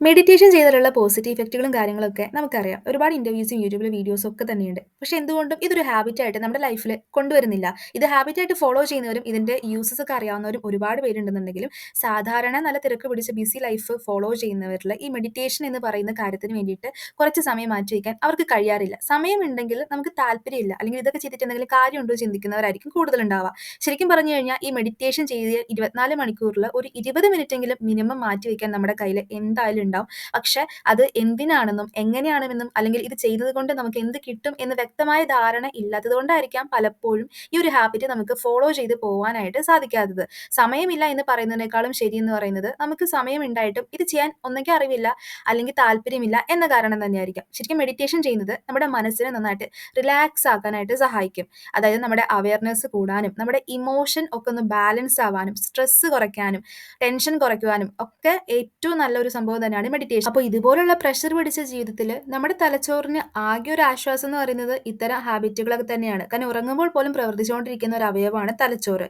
Meditation ചെയ്താലുള്ള positive ഇഫക്റ്റുകളും കാര്യങ്ങളൊക്കെ നമുക്കറിയാം. ഒരുപാട് ഇന്റർവ്യൂസും യൂട്യൂബിലെ വീഡിയോസും ഒക്കെ തന്നെയുണ്ട്. പക്ഷെ എന്തുകൊണ്ടും ഇതൊരു ഹാബിറ്റായിട്ട് നമ്മുടെ ലൈഫിൽ കൊണ്ടുവരുന്നില്ല. ഇത് ഹാബിറ്റായിട്ട് ഫോളോ ചെയ്യുന്നവരും ഇതിന്റെ യൂസസ് ഒക്കെ അറിയാവുന്നവരും ഒരുപാട് പേരുണ്ടെന്നുണ്ടെങ്കിലും സാധാരണ നല്ല തിരക്ക് പിടിച്ച ബിസി ലൈഫ് ഫോളോ ചെയ്യുന്നവരിൽ ഈ മെഡിറ്റേഷൻ എന്ന് പറയുന്ന കാര്യത്തിന് വേണ്ടിയിട്ട് കുറച്ച് സമയം മാറ്റി വയ്ക്കാൻ അവർക്ക് കഴിയാറില്ല. സമയമുണ്ടെങ്കിൽ നമുക്ക് താല്പര്യമില്ല അല്ലെങ്കിൽ ഇതൊക്കെ ചെയ്തിട്ട് എന്തെങ്കിലും കാര്യമുണ്ടോ ചിന്തിക്കുന്നവരായിരിക്കും കൂടുതലുണ്ടാവുക. ശരിക്കും പറഞ്ഞു കഴിഞ്ഞാൽ ഈ മെഡിറ്റേഷൻ ചെയ്ത് 24 മണിക്കൂറിൽ ഒരു 20 മിനിറ്റെങ്കിലും മിനിമം മാറ്റി വയ്ക്കാൻ നമ്മുടെ കയ്യിൽ എന്തായാലും ഉണ്ടാവും. പക്ഷെ അത് എന്തിനാണെന്നും എങ്ങനെയാണെന്നും അല്ലെങ്കിൽ ഇത് ചെയ്യുന്നത് കൊണ്ട് നമുക്ക് എന്ത് കിട്ടും എന്ന് വ്യക്തമായ ധാരണ ഇല്ലാത്തതുകൊണ്ടായിരിക്കാം പലപ്പോഴും ഈ ഒരു ഹാബിറ്റ് നമുക്ക് ഫോളോ ചെയ്ത് പോകാനായിട്ട് സാധിക്കാത്തത്. സമയമില്ല എന്ന് പറയുന്നതിനേക്കാളും ശരി എന്ന് പറയുന്നത് നമുക്ക് സമയം ഉണ്ടായിട്ടും ഇത് ചെയ്യാൻ ഒന്നെങ്കിൽ അറിവില്ല അല്ലെങ്കിൽ താല്പര്യമില്ല എന്ന കാരണം തന്നെയായിരിക്കാം. ശരിക്കും മെഡിറ്റേഷൻ ചെയ്യുന്നത് നമ്മുടെ മനസ്സിനെ നന്നായിട്ട് റിലാക്സ് ആക്കാനായിട്ട് സഹായിക്കും. അതായത് നമ്മുടെ അവയർനെസ് കൂടാനും നമ്മുടെ ഇമോഷൻ ഒക്കെ ഒന്ന് ബാലൻസ് ആവാനും സ്ട്രെസ് കുറയ്ക്കാനും ടെൻഷൻ കുറയ്ക്കുവാനും ഒക്കെ ഏറ്റവും നല്ലൊരു സംഭവം തന്നെയാണ് മെഡിറ്റേഷൻ. അപ്പോൾ ഇതുപോലുള്ള പ്രഷർ പിടിച്ച ജീവിതത്തിൽ നമ്മുടെ തലച്ചോറിന് ആകെ ഒരു ആശ്വാസം എന്ന് പറയുന്നത് ഇത്തരം ഹാബിറ്റുകളൊക്കെ തന്നെയാണ്. കാരണം ഉറങ്ങുമ്പോൾ പോലും പ്രവർത്തിച്ചുകൊണ്ടിരിക്കുന്ന ഒരു അവയവമാണ് തലച്ചോറ്.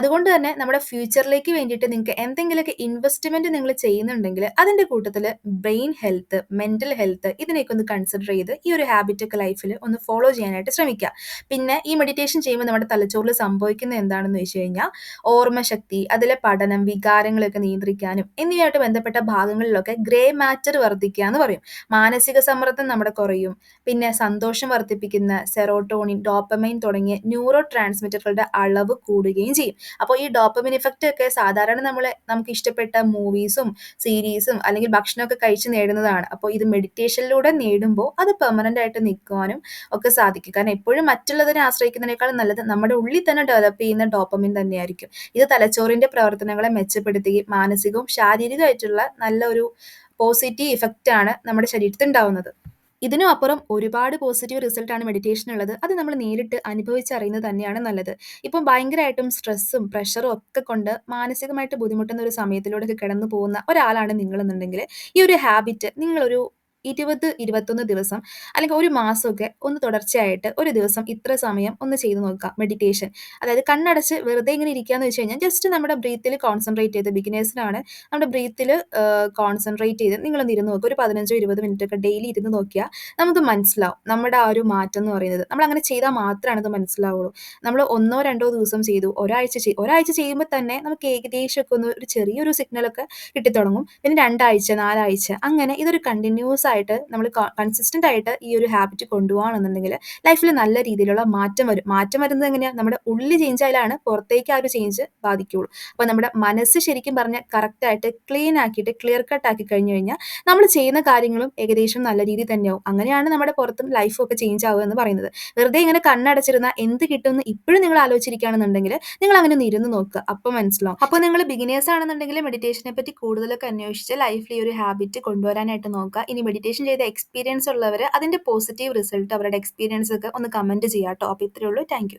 അതുകൊണ്ട് തന്നെ നമ്മുടെ ഫ്യൂച്ചറിലേക്ക് വേണ്ടിയിട്ട് നിങ്ങൾക്ക് എന്തെങ്കിലുമൊക്കെ ഇൻവെസ്റ്റ്മെന്റ് നിങ്ങൾ ചെയ്യുന്നുണ്ടെങ്കിൽ അതിന്റെ കൂട്ടത്തിൽ ബ്രെയിൻ ഹെൽത്ത്, മെന്റൽ ഹെൽത്ത് ഇതിനെയൊക്കെ ഒന്ന് കൺസിഡർ ചെയ്ത് ഈ ഒരു ഹാബിറ്റ് ഒക്കെ ലൈഫിൽ ഒന്ന് ഫോളോ ചെയ്യാനായിട്ട് ശ്രമിക്കുക. പിന്നെ ഈ മെഡിറ്റേഷൻ ചെയ്യുമ്പോൾ നമ്മുടെ തലച്ചോറിൽ സംഭവിക്കുന്നത് എന്താണെന്ന് വെച്ച് കഴിഞ്ഞാൽ ഓർമ്മശക്തി, അതിലെ പഠനം, വികാരങ്ങളൊക്കെ നിയന്ത്രിക്കാനും എന്നിവയായിട്ട് ബന്ധപ്പെട്ട ഭാഗങ്ങളിലൊക്കെ ഗ്രേ മാറ്റർ വർദ്ധിക്കുക എന്ന് പറയും. മാനസിക സമ്മർദ്ദം നമ്മുടെ കുറയും. പിന്നെ സന്തോഷം വർദ്ധിപ്പിക്കുന്ന സെറോട്ടോണിൻ, ഡോപ്പമൈൻ തുടങ്ങിയ ന്യൂറോ ട്രാൻസ്മിറ്ററുകളുടെ അളവ് കൂടുകയും ചെയ്യും. അപ്പോൾ ഈ ഡോപ്പമിൻ ഇഫക്റ്റ് ഒക്കെ സാധാരണ നമ്മളെ നമുക്ക് ഇഷ്ടപ്പെട്ട മൂവീസും സീരീസും അല്ലെങ്കിൽ ഭക്ഷണമൊക്കെ കഴിച്ച് നേടുന്നതാണ്. അപ്പോൾ ഇത് മെഡിറ്റേഷനിലൂടെ നേടുമ്പോൾ അത് പെർമനന്റ് ആയിട്ട് നിൽക്കുവാനും ഒക്കെ സാധിക്കും. കാരണം എപ്പോഴും മറ്റുള്ളതിനെ ആശ്രയിക്കുന്നതിനേക്കാളും നല്ലത് നമ്മുടെ ഉള്ളിൽ തന്നെ ഡെവലപ്പ് ചെയ്യുന്ന ഡോപ്പമിൻ തന്നെയായിരിക്കും. ഇത് തലച്ചോറിന്റെ പ്രവർത്തനങ്ങളെ മെച്ചപ്പെടുത്തുകയും മാനസികവും ശാരീരികമായിട്ടുള്ള നല്ല ഒരു പോസിറ്റീവ് ഇഫക്റ്റ് ആണ് നമ്മുടെ ശരീരത്തിൽ ഉണ്ടാവുന്നത്. ഇതിനും അപ്പുറം ഒരുപാട് പോസിറ്റീവ് റിസൾട്ട് ആണ് മെഡിറ്റേഷൻ ഉള്ളത് അത് നമ്മൾ നേരിട്ട് അനുഭവിച്ചറിയുന്നത് തന്നെയാണ് നല്ലത്. ഇപ്പം ഭയങ്കരമായിട്ടും സ്ട്രെസ്സും പ്രഷറും ഒക്കെ കൊണ്ട് മാനസികമായിട്ട് ബുദ്ധിമുട്ടുന്ന ഒരു സമയത്തിലൂടെ കിടന്നു പോകുന്ന ഒരാളാണ് നിങ്ങളെന്നുണ്ടെങ്കിൽ ഈ ഒരു ഹാബിറ്റ് നിങ്ങളൊരു 20, 21 ദിവസം അല്ലെങ്കിൽ ഒരു മാസമൊക്കെ ഒന്ന് തുടർച്ചയായിട്ട് ഒരു ദിവസം ഇത്ര സമയം ഒന്ന് ചെയ്ത് നോക്കാം മെഡിറ്റേഷൻ. അതായത് കണ്ണടച്ച് വെറുതെ ഇങ്ങനെ ഇരിക്കാന്ന് വെച്ച് കഴിഞ്ഞാൽ ജസ്റ്റ് നമ്മുടെ ബ്രീത്തിൽ കോൺസെൻട്രേറ്റ് ചെയ്ത് ബിഗിനേഴ്സിനാണ് നമ്മുടെ ബ്രീത്തിൽ കോൺസെൻട്രേറ്റ് ചെയ്ത് നിങ്ങളൊന്ന് ഇരുന്ന് നോക്കുക. ഒരു 15, 20 മിനിറ്റ് ഒക്കെ ഡെയിലി ഇരുന്ന് നോക്കിയാൽ നമുക്ക് മനസ്സിലാവും നമ്മുടെ ആ ഒരു മാറ്റം എന്ന് പറയുന്നത്. നമ്മൾ അങ്ങനെ ചെയ്താൽ മാത്രമാണ് അത് മനസ്സിലാവുള്ളൂ. നമ്മൾ ഒന്നോ രണ്ടോ ദിവസം ചെയ്തു ഒരാഴ്ച ചെയ് ഒരാഴ്ച ചെയ്യുമ്പോൾ തന്നെ നമുക്ക് ഏകദേശമൊക്കെ ഒന്ന് ഒരു ചെറിയൊരു സിഗ്നലൊക്കെ കിട്ടിത്തുടങ്ങും. പിന്നെ രണ്ടാഴ്ച, നാലാഴ്ച അങ്ങനെ ഇതൊരു കണ്ടിന്യൂസ് ആയിട്ട് നമ്മൾ കൺസിസ്റ്റന്റ് ആയിട്ട് ഈ ഒരു ഹാബിറ്റ് കൊണ്ടുപോകണമെന്നുണ്ടെങ്കിൽ ലൈഫിൽ നല്ല രീതിയിലുള്ള മാറ്റം വരും. മാറ്റം വരുന്നത് എങ്ങനെയാണ്? നമ്മുടെ ഉള്ളിൽ ചേഞ്ച് ആയാലാണ് പുറത്തേക്ക് ആ ഒരു ചേഞ്ച് ബാധിക്കുകയുള്ളൂ. അപ്പോൾ നമ്മുടെ മനസ്സ് ശരിക്കും പറഞ്ഞാൽ കറക്റ്റ് ആയിട്ട് ക്ലീൻ ആക്കിയിട്ട് ക്ലിയർ കട്ട് ആക്കി കഴിഞ്ഞു കഴിഞ്ഞാൽ നമ്മൾ ചെയ്യുന്ന കാര്യങ്ങളും ഏകദേശം നല്ല രീതിയിൽ തന്നെയാവും. അങ്ങനെയാണ് നമ്മുടെ പുറത്തും ലൈഫും ഒക്കെ ചേഞ്ച് ആവുക എന്ന് പറയുന്നത്. വെറുതെ ഇങ്ങനെ കണ്ണടച്ചിരുന്ന എന്ത് കിട്ടുമെന്ന് ഇപ്പോഴും നിങ്ങൾ ആലോചിച്ചിരിക്കുകയാണെന്നുണ്ടെങ്കിൽ നിങ്ങൾ അങ്ങനെ ഒന്ന് ഇരുന്ന് നോക്കുക. അപ്പോൾ മനസ്സിലാവും. അപ്പോൾ നിങ്ങൾ ബിഗിനേഴ്സ് ആണെന്നുണ്ടെങ്കിൽ മെഡിറ്റേഷനെ പറ്റി കൂടുതലൊക്കെ അന്വേഷിച്ച് ലൈഫിൽ ഈ ഒരു ഹാബിറ്റ് കൊണ്ടുവരാനായിട്ട് നോക്കുക. ഇനി മെഡിറ്റേഷൻ ചെയ്ത എക്സ്പീരിയൻസ് ഉള്ളവർ അതിന്റെ പോസിറ്റീവ് റിസൾട്ട് അവരുടെ എക്സ്പീരിയൻസ് ഒക്കെ ഒന്ന് കമന്റ് ചെയ്യാം കേട്ടോ. അപ്പോൾ ഇത്രയേ ഉള്ളൂ. താങ്ക്.